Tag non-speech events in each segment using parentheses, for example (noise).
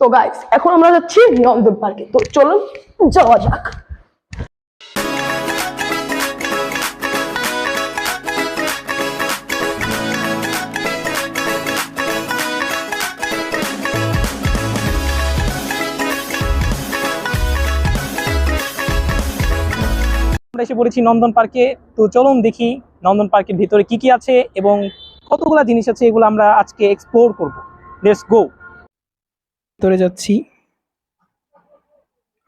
তো গাইস এখন আমরা যাচ্ছি নন্দন পার্কে তো চলুন, যাওয়া যাক। আমরা এসে পড়েছি নন্দন পার্কে তো চলুন দেখি নন্দন পার্কের ভিতরে কি কি আছে এবং কতগুলা জিনিস আছে এগুলো আমরা আজকে এক্সপ্লোর করব। লেটস গো ভিতরে যাচ্ছি।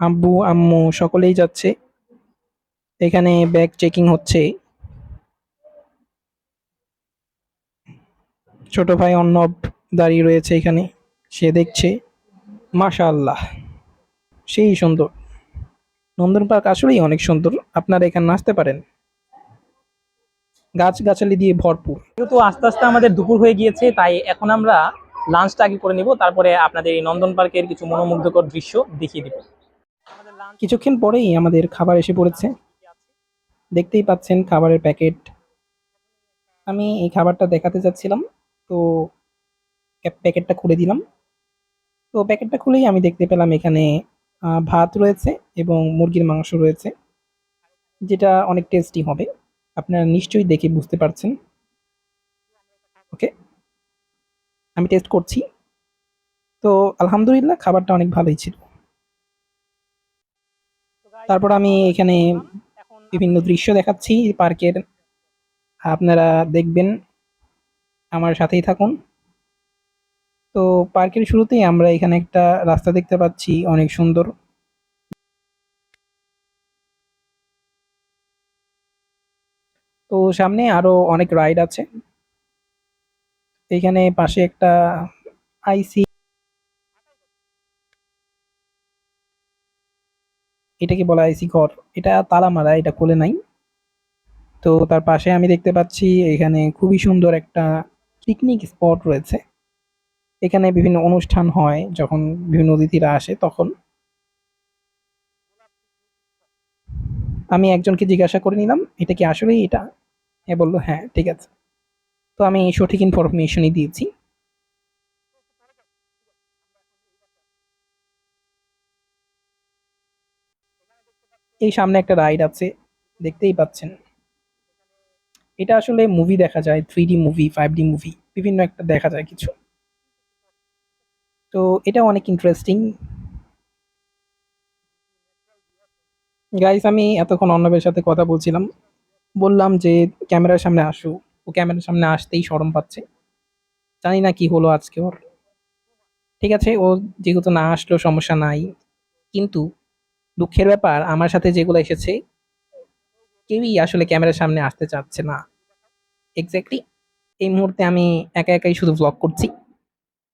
আব্বু, আম্মু সকলেই যাচ্ছে। এখানে ব্যাগ চেকিং হচ্ছে। ছোট ভাই অর্ণব দাঁড়িয়ে রয়েছে এখানে। সে দেখছে। মাশাআল্লাহ, সেই সুন্দর। নন্দন পার্ক আসলেই অনেক সুন্দর। আপনারা এখানে আসতে পারেন। গাছ গাছালি দিয়ে ভরপুর। যেহেতু আস্তে আস্তে আমাদের দুপুর হয়ে গিয়েছে, তাই এখন আমরা লাঞ্চটা আগে করে নিব তারপরে আপনাদের এই নন্দন পার্কের কিছু মনোমুগ্ধকর দৃশ্য দেখিয়ে দিব। কিছুক্ষণ পরেই আমাদের খাবার এসে পড়েছে। দেখতেই পাচ্ছেন খাবারের প্যাকেট। আমি এই খাবারটা দেখাতে যাচ্ছিলাম তো প্যাকেটটা খুলে দিলাম। তো প্যাকেটটা খুলেই আমি দেখতে পেলাম এখানে আহ, ভাত রয়েছে এবং মুরগির মাংস রয়েছে যেটা অনেক টেস্টি হবে। আপনারা নিশ্চয়ই দেখে বুঝতে পারছেন। ওকে? আমি টেস্ট করছি। তো আলহামদুলিল্লাহ খাবারটা অনেক ভালোই ছিল। তারপর আমি এখানে বিভিন্ন দৃশ্য দেখাচ্ছি পার্কের। আপনারা দেখবেন, আমার সাথেই থাকুন। তো পার্কের শুরুতেই আমরা এখানে একটা রাস্তা দেখতে পাচ্ছি, অনেক সুন্দর। তো সামনে আরও অনেক রাইড আছে। এখানে পাশে একটা আইসি। এটাকে বলা আইসি ঘর? এটা তালা মারা, এটা খুলে নাই। তো তার পাশে আমি দেখতে পাচ্ছি এখানে খুবই সুন্দর একটা পিকনিক স্পট রয়েছে। এখানে বিভিন্ন অনুষ্ঠান হয় যখন বিভিন্ন অতিথিরা আসে তখন। আমি একজনকে জিজ্ঞাসা করে নিলাম, এটা কি আসলেই এটা? হ্যাঁ বলল হ্যাঁ ঠিক আছে। তো আমি সঠিক ইনফরমেশনই দিয়েছি। এই সামনে একটা রাইড আছে, দেখতেই পাচ্ছেন। এটা আসলে মুভি দেখা যায় three D movie five D movie বিভিন্ন একটা দেখা যায় কিছু। তো এটা অনেক ইন্টারেস্টিং গাইস আমি এতক্ষণ অর্ণবের সাথে কথা বলছিলাম। বললাম যে, ক্যামেরার সামনে আসু। ও ক্যামেরার সামনে আসতেই শরম পাচ্ছে। জানি না কি হলো আজকে ওর। ঠিক আছে, ও যেহেতু না আসলেও সমস্যা নাই। কিন্তু দুঃখের ব্যাপার, আমার সাথে যেগুলো এসেছে, কেউই আসলে ক্যামেরার সামনে আসতে চাচ্ছে না। এক্স্যাক্টলি এই মুহূর্তে আমি একা একাই শুধু ব্লগ করছি।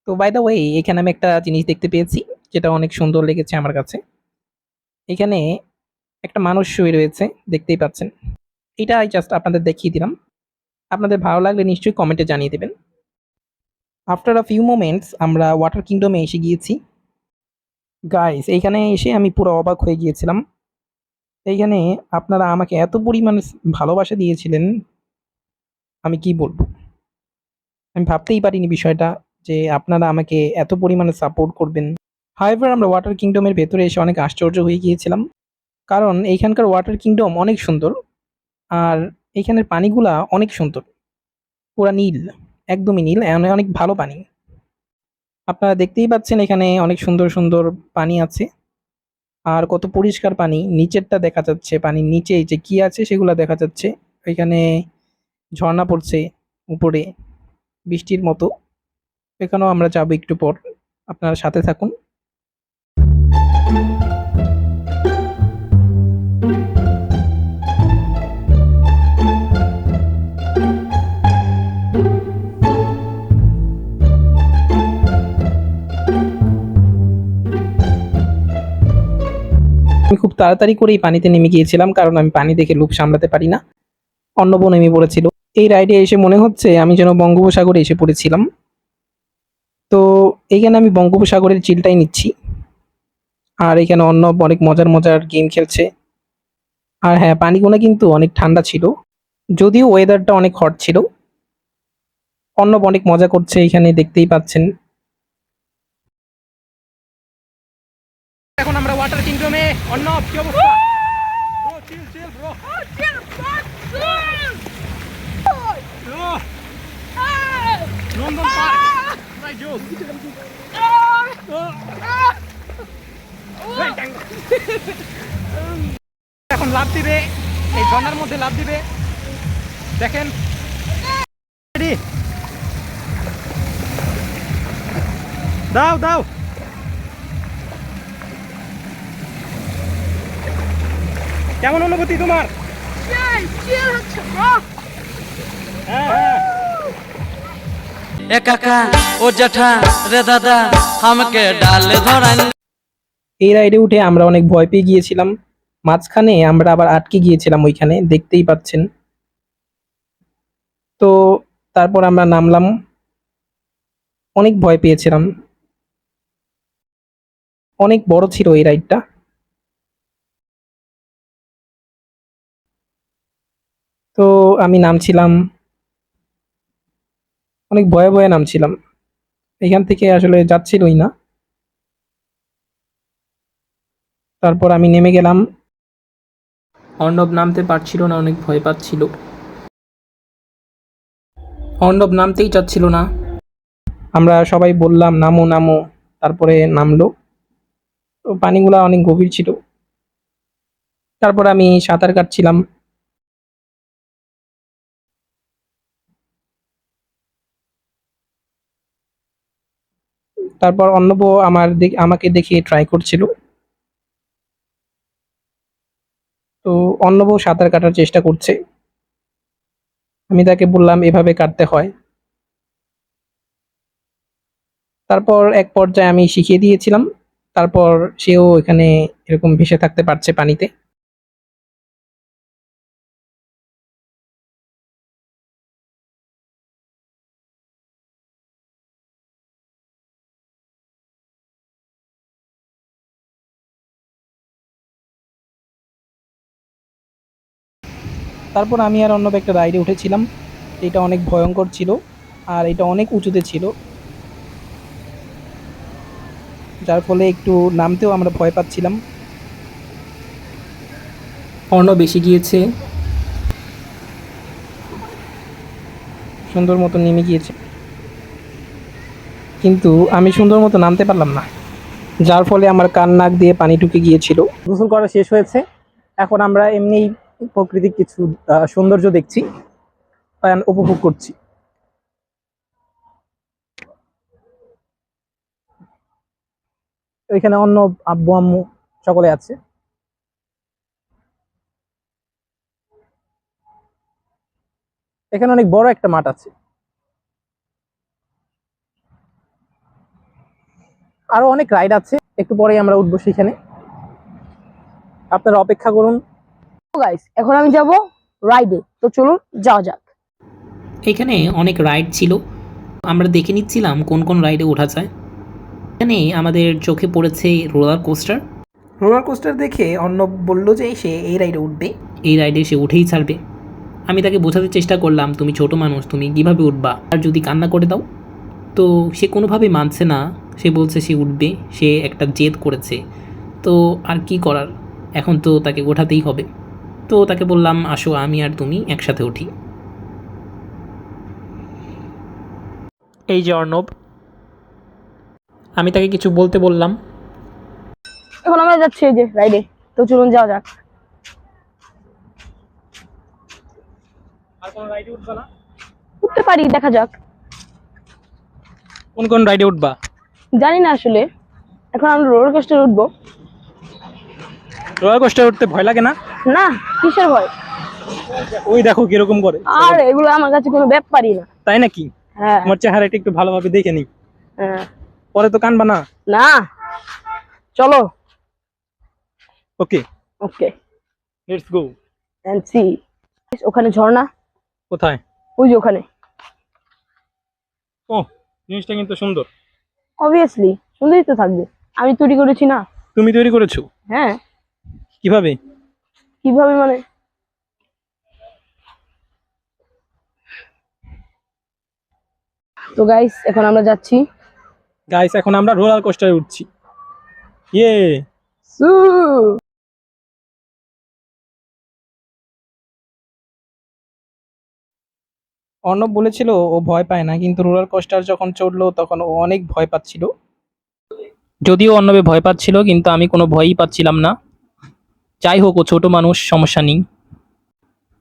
তো বাই দ্য ওয়ে এখানে আমি একটা জিনিস দেখতে পেয়েছি, যেটা অনেক সুন্দর লেগেছে আমার কাছে। এখানে একটা মানুষ শুয়ে রয়েছে, দেখতেই পাচ্ছেন। এটা জাস্ট আপনাদের দেখিয়ে দিলাম। আপনাদের ভালো লাগলে নিশ্চয়ই কমেন্টে জানিয়ে দেবেন। আফটার আ ফিউ মোমেন্টস আমরা ওয়াটার কিংডমে এসে গিয়েছি। গাইস এইখানে এসে আমি পুরো অবাক হয়ে গিয়েছিলাম। এইখানে আপনারা আমাকে এত পরিমাণে ভালোবাসা দিয়েছিলেন, আমি কি বলব? আমি ভাবতেই পারিনি বিষয়টা যে আপনারা আমাকে এত পরিমাণে সাপোর্ট করবেন। হাইভার আমরা ওয়াটার কিংডমের ভেতরে এসে অনেক আশ্চর্য হয়ে গিয়েছিলাম। কারণ এইখানকার ওয়াটার কিংডম অনেক সুন্দর। আর এইখানের পানিগুলা অনেক সুন্দর। পুরা নীল, একদমই নীল, এ- অনেক ভালো পানি। আপনারা দেখতেই পাচ্ছেন এখানে অনেক সুন্দর সুন্দর পানি আছে। আর কত পরিষ্কার পানি, নিচেরটা দেখা যাচ্ছে, পানির নিচে যে কি আছে সেগুলো দেখা যাচ্ছে। এখানে ঝর্ণা পড়ছে উপরে, বৃষ্টির মতো। এখানেও আমরা যাব একটু পর, আপনারা সাথে থাকুন। তাড়াতাড়ি করেই পানিতে নেমে গিয়েছিলাম, কারণ আমি পানি দেখে লোভ সামলাতে পারি না। অন্য বোন নেমে পড়েছিল এই রাইডে এসে মনে হচ্ছে আমি যেন বঙ্গোপসাগরে এসে পড়েছিলাম। তো এইখানে আমি বঙ্গোপসাগরের চিলটাই নিচ্ছি। আর এখানে অন্য অনেক মজার মজার গেম খেলছে। আর হ্যাঁ পানিগুলো কিন্তু অনেক ঠান্ডা ছিল। যদিও ওয়েদারটা অনেক হট ছিল। অন্য অনেক মজা করছে, এখানে দেখতেই পাচ্ছেন। ওয়াটার কিংডমে অন্য কি অবস্থা oh, oh! ah! ah! ah! (laughs) এখন লাভ দিবে এই ঝর্নার মধ্যে লাভ দিবে। দেখেন। দাও দাও। কেমন অনুভূতি তোমার? হ্যাঁ হ্যাঁ। এ কাকা ও জ্যাঠা রে দাদা আমাকে ডালে ধরান। এই রাইডে উঠে আমরা অনেক ভয় পেয়ে গিয়েছিলাম। মাঝখানে আমরা আবার আটকে গিয়েছিলাম ওইখানে দেখতেই পাচ্ছেন। তো তারপর আমরা নামলাম। অনেক ভয় পেয়েছিলাম। অনেক বড় ছিল এই রাইডটা। তো আমি নামছিলাম, অনেক ভয়ে ভয়ে নামছিলাম। এখান থেকে আসলে যাচ্ছিলই না। তারপর আমি নেমে গেলাম। অর্ণব নামতে পারছিল না, অনেক ভয় পাচ্ছিল। অর্ণব নামতেই চাচ্ছিল না। আমরা সবাই বললাম, নামো নামো। তারপরে নামলো। তো পানিগুলা অনেক গভীর ছিল। তারপর আমি সাঁতার কাটছিলাম। তারপর অর্ণব আমার আমাকে দেখে ট্রাই করছিল। তো অর্ণব সাঁতার কাটার চেষ্টা করছে। আমি তাকে বললাম, এভাবে কাটতে হয়। তারপর এক পর্যায়ে আমি শিখিয়ে দিয়েছিলাম। তারপর সেও এখানে এরকম ভেসে থাকতে পারছে পানিতে। তারপর আমি আর অন্য একটা রাইডে উঠেছিলাম। এটা অনেক ভয়ঙ্কর ছিল আর এটা অনেক উঁচুতে ছিল। যার ফলে একটু নামতেও আমরা ভয় পাচ্ছিলাম। অর্ণ বেশি গিয়েছে। সুন্দর মতো নেমে গিয়েছে। কিন্তু আমি সুন্দর মতো নামতে পারলাম না। যার ফলে আমার কান নাক দিয়ে পানি ঢুকে গিয়েছিল। গোসল করা শেষ হয়েছে। এখন আমরা এমনি প্রকৃতির কিছু সৌন্দর্য দেখছি উপভোগ করছি। এখানে অন্য আব্বু, আম্মু সকলে আছে। এখানে অনেক বড় একটা মাঠ আছে। আরও অনেক রাইড আছে। একটু পরেই আমরা উঠবো সেখানে আপনারা অপেক্ষা করুন। গাইস এখন আমি যাব রাইডে তো চলুন যাওয়া যাক। এখানে অনেক রাইড ছিল। আমরা দেখে নিচ্ছিলাম কোন কোন রাইডে ওঠা যায়। এখানে আমাদের চোখে পড়েছে রোলার কোস্টার রোলার কোস্টার দেখে অর্ণব বলল যে সে এই রাইডে উঠবে। এই রাইডে সে উঠেই ছাড়বে। আমি তাকে বোঝাতে চেষ্টা করলাম তুমি ছোট মানুষ তুমি কীভাবে উঠবা? আর যদি কান্না করে দাও? তো সে কোনোভাবেই মানছে না। সে বলছে সে উঠবে সে একটা জেদ করেছে। তো আর কি করার? এখন তো তাকে ওঠাতেই হবে। তো তাকে বললাম আসো আমি আর তুমি একসাথে উঠি। এই যে অর্ণব আমি তাকে কিছু বলতে বললাম। এখন আমরা যাচ্ছি এই যে রাইডে তো চলুন যাওয়া যাক। উঠতে পারি দেখা যাক। কোন কোন রাইডে উঠবা? জানি না আসলে। এখন আমরা রোলার কোস্টার উঠবো। রোলার কোস্টার উঠতে ভয় লাগে না? না কিসের ভয়? ওই দেখো কীরকম করে। আর এগুলো আমার কাছে কোনো ব্যাপারই না। তাই নাকি? হ্যাঁ। তোমার চেহারাটা একটু ভালোভাবে দেখে নি হ্যাঁ। পরে তো কানবা না? না। চলো। Okay. Okay. Let's go and see ওখানে ঝর্ণা? কোথায়? ওই যে ওখানে। ও জিনিসটা কিন্তু সুন্দর। অবভিয়াসলি সুন্দরই তো থাকবে। আমি তৈরি করেছি না। তুমি তৈরি করেছ? হ্যাঁ। কীভাবে? কীভাবে মানে? তো গাইস এখন আমরা যাচ্ছি। গাইস এখন আমরা রোলার কোস্টারে উঠছি। ইয়ে সু অর্ণব বলেছিল ও ভয় পায় না। কিন্তু রোলার কোস্টার যখন চড়লো তখন ও অনেক ভয় পাচ্ছিল। যদিও অর্ণবে ভয় পাচ্ছিল কিন্তু আমি কোনো ভয়ই পাচ্ছিলাম না। যাই হোক, ও ছোট মানুষ, সমস্যা নেই।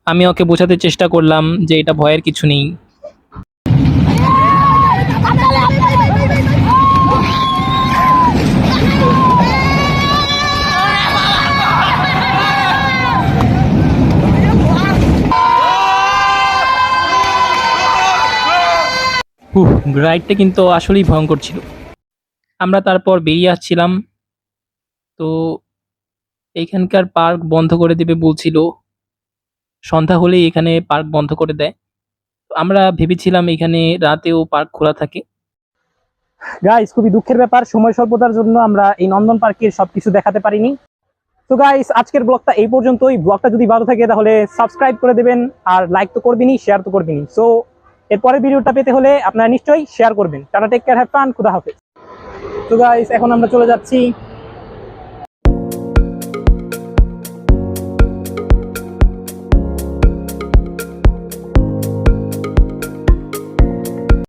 আমি ওকে বোঝাতে চেষ্টা করলাম যে এটা ভয়ের কিছু নেই। উহ রাইডটা কিন্তু আসলেই ভয়ঙ্কর ছিল। আমরা তারপর বেরিয়ে আসছিলাম। তো এইখানকার পার্ক বন্ধ করে দেবে বলছিল। সন্ধ্যা হলেই এখানে পার্ক বন্ধ করে দেয়। আমরা ভেবেছিলাম এখানে রাতেও পার্ক খোলা থাকে। গাইস খুবই দুঃখের ব্যাপার। সময় স্বল্পতার জন্য আমরা এই নন্দন পার্কের সবকিছু দেখাতে পারিনি। তো গাইস আজকের ব্লগটা এই পর্যন্তই। ব্লগটা যদি ভালো থাকে তাহলে সাবস্ক্রাইব করে দেবেন আর লাইক তো করবেনই শেয়ার তো করবেনই সো এরপরের ভিডিওটা পেতে হলে আপনারা নিশ্চয়ই শেয়ার করবেন। Tata take care have fun খুদা হাফেজ। তো গাইস এখন আমরা চলে যাচ্ছি